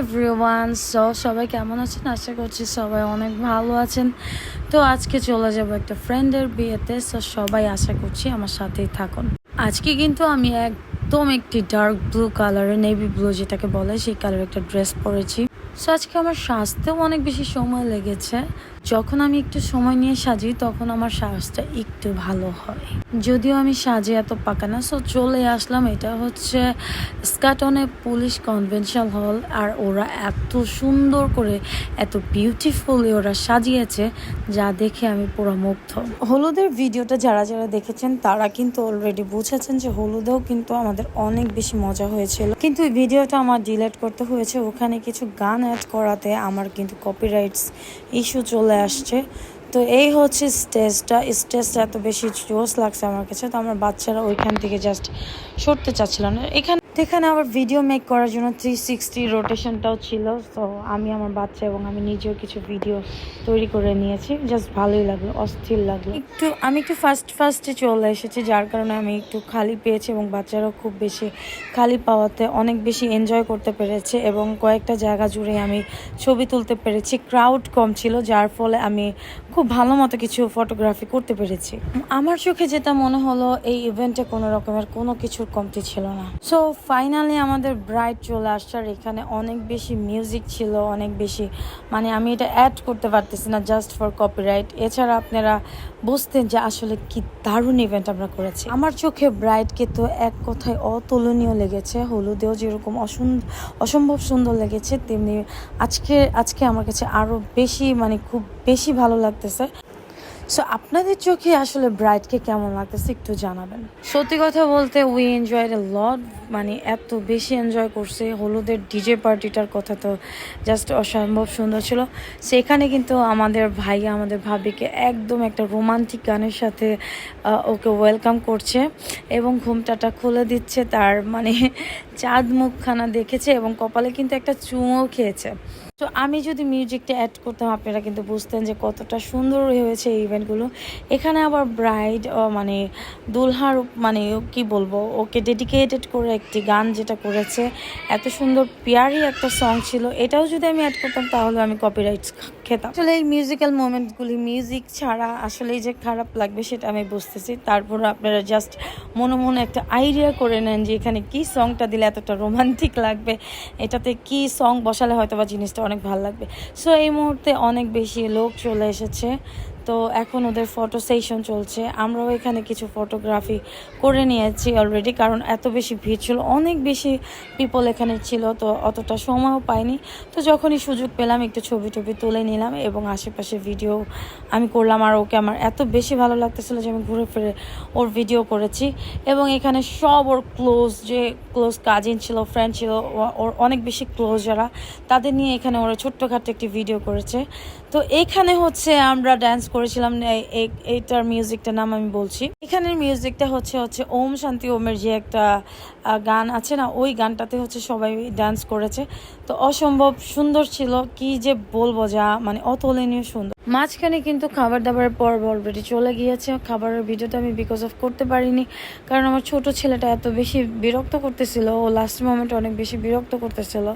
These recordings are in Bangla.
এভরিওয়ান সো সবাই কেমন আছেন? আশা করছি সবাই অনেক ভালো আছেন। তো আজকে চলে যাব একটা ফ্রেন্ডের বিয়েতে। সো সবাই আশা করছি আমার সাথেই থাকুন। আজকে কিন্তু আমি একদম একটি ডার্ক ব্লু কালারের নেভি ব্লু যেটাকে বলে, সেই কালারের একটা ড্রেস পরেছি। সো আজকে আমার সাজতেও অনেক বেশি সময় লেগেছে। যখন আমি একটু সময় নিয়ে সাজি, তখন আমার সাজটা একটু ভালো হয়। যদিও আমি সাজে এত পাকা না সো চলে আসলাম। এটা হচ্ছে স্কাটনে পুলিশ কনভেনশন হল, আর ওরা এত সুন্দর করে, এত বিউটিফুলি ওরা সাজিয়েছে, যা দেখে আমি পুরো মুগ্ধ। হলুদের ভিডিওটা যারা যারা দেখেছেন, তারা কিন্তু অলরেডি বুঝেছেন যে হলুদেও কিন্তু আমাদের অনেক বেশি মজা হয়েছিল। কিন্তু এই ভিডিওটা আমার ডিলেট করতে হয়েছে। ওখানে কিছু গান অ্যাড করাতে আমার কিন্তু কপিরাইটস ইস্যু চলে আসছে। তো এই হচ্ছে স্টেজটা। স্টেজটা এত বেশি জোস লাগছে আমার কাছে। তো আমার বাচ্চারা ওইখান থেকে জাস্ট সরতে চাচ্ছিল না। এখানে এখানে আবার ভিডিও মেক করার জন্য থ্রি সিক্সটি রোটেশনটাও ছিল তো আমি আমার বাচ্চা এবং আমি নিজেও কিছু ভিডিও তৈরি করে নিয়েছি জাস্ট ভালোই লাগল, অস্থির লাগল। একটু, আমি একটু ফার্স্ট ফার্স্টে চলে এসেছি, যার কারণে আমি একটু খালি পেয়েছি এবং বাচ্চারাও খুব বেশি খালি পাওয়াতে অনেক বেশি এনজয় করতে পেরেছে এবং কয়েকটা জায়গা জুড়ে আমি ছবি তুলতে পেরেছি ক্রাউড কম ছিল, যার ফলে আমি খুব ভালো মতো কিছু ফটোগ্রাফি করতে পেরেছি। আমার চোখে যেটা মনে হলো, এই ইভেন্টে কোনো রকমের কোনো কিছুর কমতি ছিল না। সো ফাইনালি আমাদের ব্রাইড চলে আসার এখানে অনেক বেশি মিউজিক ছিল, অনেক বেশি মানে আমি এটা অ্যাড করতে পারতেছি না জাস্ট ফর কপিরাইট এছাড়া আপনারা বুঝতেন যে আসলে কি দারুণ ইভেন্ট আমরা করেছি। আমার চোখে ব্রাইডকে তো এক কথায় অতুলনীয় লেগেছে। হলুদেও যেরকম অসম্ভব সুন্দর লেগেছে, তেমনি আজকে আজকে আমার কাছে আরও বেশি মানে খুব বেশি ভালো লাগতেছে। সো আপনাদের চোখে আসলে ব্রাইডকে কেমন লাগতেছে একটু জানাবেন। সত্যি কথা বলতে উই এনজয়েড এ লট মানে এত বেশি এনজয় করছে। হলুদের ডিজে পার্টিটার কথা তো জাস্ট অসম্ভব সুন্দর ছিল। সেখানে কিন্তু আমাদের ভাইয়া আমাদের ভাবিকে একদম একটা রোমান্টিক গানের সাথে ওকে ওয়েলকাম করছে এবং ঘুমটাটা খুলে দিচ্ছে। তার মানে চাঁদ মুখখানা দেখেছে এবং কপালে কিন্তু একটা চুমও খেয়েছে। তো আমি যদি মিউজিকটা অ্যাড করতাম, আপনারা কিন্তু বুঝতেন যে কতটা সুন্দর হয়েছে এই ইভেন্টগুলো এখানে আবার ব্রাইড মানে দুলহার মানে কি বলব, ওকে ডেডিকেটেড করে একটি গান যেটা করেছে। এত সুন্দর পিয়ারি একটা সং ছিল। এটাও যদি আমি অ্যাড করতাম, তাহলে আমি কপিরাইট খেতাম। আসলে এই মিউজিক্যাল মোমেন্টগুলি মিউজিক ছাড়া আসলে যে খারাপ লাগবে সেটা আমি বুঝতেছি। তারপর আপনারা জাস্ট মনে মনে একটা আইডিয়া করে নেন যে এখানে কি সংটা দিলে এতটা রোমান্টিক লাগবে। এটাতে কি সং বসালে হয়তো বা জিনিসটা অনেক ভালো লাগবে। সো এই মুহূর্তে অনেক বেশি লোক চলে এসেছে। তো এখন ওদের ফটো সেশন চলছে। আমরাও এখানে কিছু ফটোগ্রাফি করে নিয়েছি অলরেডি কারণ এত বেশি ভিড় ছিল, অনেক বেশি পিপল এখানে ছিল, তো অতটা সময়ও পাইনি। তো যখনই সুযোগ পেলাম, একটু ছবি টবি তুলে নিলাম এবং আশেপাশে ভিডিও আমি করলাম, আর ওকে আমার এত বেশি ভালো লাগতেছিল যে আমি ঘুরে ফিরে ওর ভিডিও করেছি। এবং এখানে সব ওর ক্লোজ যে ক্লোজ কাজিন ছিল ফ্রেন্ড ছিল ওর অনেক বেশি ক্লোজ যারা, তাদের নিয়ে এখানে ওরা ছোট্টখাট্টো একটি ভিডিও করেছে। তো এখানে হচ্ছে আমরা ড্যান্স করেছিলাম, এই- এই- এইটার মিউজিকটার নাম আমি বলছি। এখানের মিউজিকটা হচ্ছে হচ্ছে ওম শান্তি ওমের যে একটা গান আছে না, ওই গানটাতে হচ্ছে সবাই ডান্স করেছে। তো অসম্ভব সুন্দর ছিল, কি যে বলব যা মানে অতুলনীয় সুন্দর। মাঝখানে কিন্তু খাবার দাবারের পর্ব অলরেডি চলে গিয়েছে। খাবারের ভিডিওটা আমি বিকজ অফ করতে পারিনি, কারণ আমার ছোট ছেলেটা এত বেশি বিরক্ত করতেছিল, ও লাস্ট মোমেন্টে অনেক বেশি বিরক্ত করতেছিল।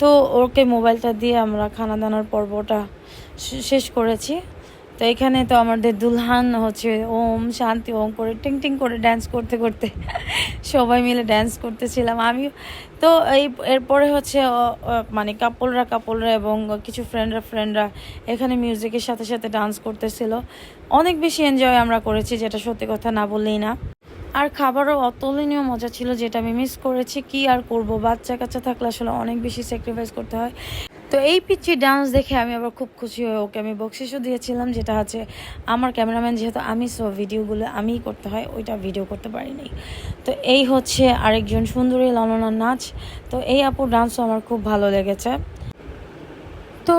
তো ওকে মোবাইলটা দিয়ে আমরা খানা দানার পর্বটা শেষ করেছি। তো এখানে তো আমাদের দুলহান হচ্ছে ওম, শান্তি, ওম করে টিং টিং করে ড্যান্স করতে করতে সবাই মিলে ড্যান্স করতেছিলাম। আমি তো এই এরপরে হচ্ছে মানে কাপলরা কাপলরা এবং কিছু ফ্রেন্ডরা ফ্রেন্ডরা এখানে মিউজিকের সাথে সাথে ডান্স করতেছিল। অনেক বেশি এনজয় আমরা করেছি, যেটা সত্যি কথা না বললেই না। আর খাবারও অতুলনীয় মজা ছিল যেটা আমি মিস করেছি। কি আর করব? বাচ্চা কাচ্চা থাকলে আসলে অনেক বেশি স্যাক্রিফাইস করতে হয়। তো এই পিচ্ছি ডান্স দেখে আমি আবার খুব খুশি হয়ে ওকে আমি বকশিসও দিয়েছিলাম, যেটা হচ্ছে আমার ক্যামেরাম্যান যেহেতু আমি সব ভিডিওগুলো আমিই করতে হয়, ওইটা ভিডিও করতে পারিনি। তো এই হচ্ছে আরেকজন সুন্দরী লালনার নাচ। তো এই আপুর ডান্সও আমার খুব ভালো লেগেছে। তো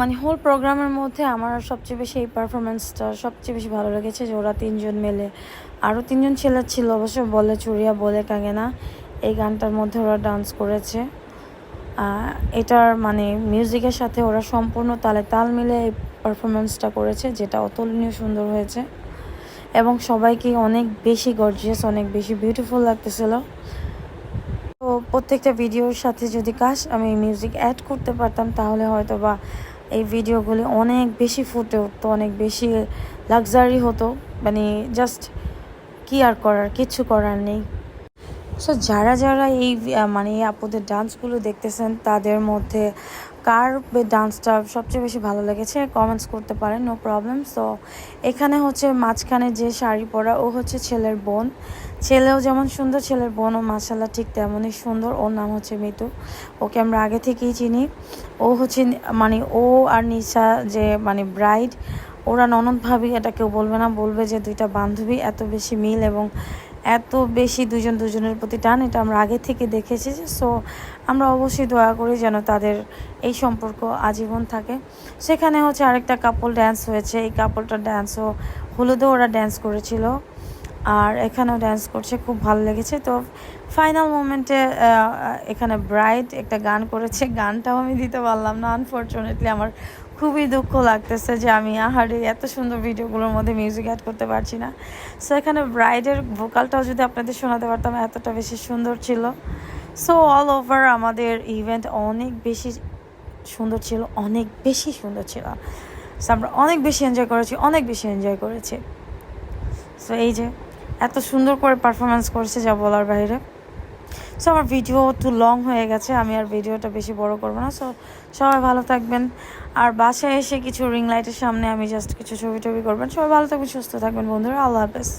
মানে হোল প্রোগ্রামের মধ্যে আমার সবচেয়ে বেশি এই পারফরমেন্সটা সবচেয়ে বেশি ভালো লেগেছে যে ওরা তিনজন মেলে। আরও তিনজন ছেলে ছিল, অবশ্য বলে চুরিয়া, বলে কাঙ্গেনা এই গানটার মধ্যে ওরা ডান্স করেছে। এটার মানে মিউজিকের সাথে ওরা সম্পূর্ণ তালে তাল মিলে এই পারফরমেন্সটা করেছে, যেটা অতুলনীয় সুন্দর হয়েছে। এবং সবাইকে অনেক বেশি গর্জিয়াস অনেক বেশি বিউটিফুল লাগতেছিল। প্রত্যেকটা ভিডিওর সাথে যদি কাজ আমি মিউজিক অ্যাড করতে পারতাম, তাহলে হয়তো বা এই ভিডিওগুলি অনেক বেশি ফুটে উঠতো, অনেক বেশি লাক্সারি হতো। মানে জাস্ট কি আর করার কিচ্ছু করার নেই। সো যারা যারা এই মানে এই আপুদের ডান্সগুলো দেখতেছেন, তাদের মধ্যে কার ডান্সটা সবচেয়ে বেশি ভালো লেগেছে কমেন্টস করতে পারেন নো প্রবলেম সো এখানে হচ্ছে মাঝখানে যে শাড়ি পরা, ও হচ্ছে ছেলের বোন। ছেলেও যেমন সুন্দর, ছেলের বোনও মাসাল্লাহ ঠিক তেমনই সুন্দর। ওর নাম হচ্ছে মিতু। ওকে আমরা আগে থেকেই চিনি। ও হচ্ছে মানে ও আর নিশা যে মানে ব্রাইড, ওরা ননদ ভাবি, এটা কেউ বলবে না। বলবে যে দুইটা বান্ধবী, এত বেশি মিল এবং এত বেশি দুজন দুজনের প্রতি টান, এটা আমরা আগে থেকে দেখেছি। যে সো, আমরা অবশ্যই দয়া করি যেন তাদের এই সম্পর্ক আজীবন থাকে। সেখানে হচ্ছে আরেকটা কাপল ড্যান্স হয়েছে। এই কাপলটা ড্যান্সও হলুদেও ওরা ড্যান্স করেছিল। আর এখানেও ড্যান্স করছে, খুব ভালো লেগেছে। তো ফাইনাল মোমেন্টে এখানে ব্রাইট একটা গান করেছে। গানটাও আমি দিতে পারলাম না। আনফর্চুনেটলি আমার খুবই দুঃখ লাগতেছে যে আমি আহারে এত সুন্দর ভিডিওগুলোর মধ্যে মিউজিক অ্যাড করতে পারছি না। সো এখানে ব্রাইডের ভোকালটাও যদি আপনাদের শোনাতে পারতাম, এতটা বেশি সুন্দর ছিল। সো অল ওভার আমাদের ইভেন্ট অনেক বেশি সুন্দর ছিল, অনেক বেশি সুন্দর ছিল। সো আমরা অনেক বেশি এনজয় করেছি, অনেক বেশি এনজয় করেছি। সো এই যে এত সুন্দর করে পারফরমেন্স করছে, যা বলার বাইরে। সো আমার ভিডিও একটু লং হয়ে গেছে, আমি আর ভিডিওটা বেশি বড় করব না। সো সবাই ভালো থাকবেন। আর বাসায় এসে কিছু রিং লাইটের সামনে আমি জাস্ট কিছু ছবি টবি করবেন। সবাই ভালো থাকবেন, সুস্থ থাকবেন, বন্ধুরা। আল্লাহ হাফেজ।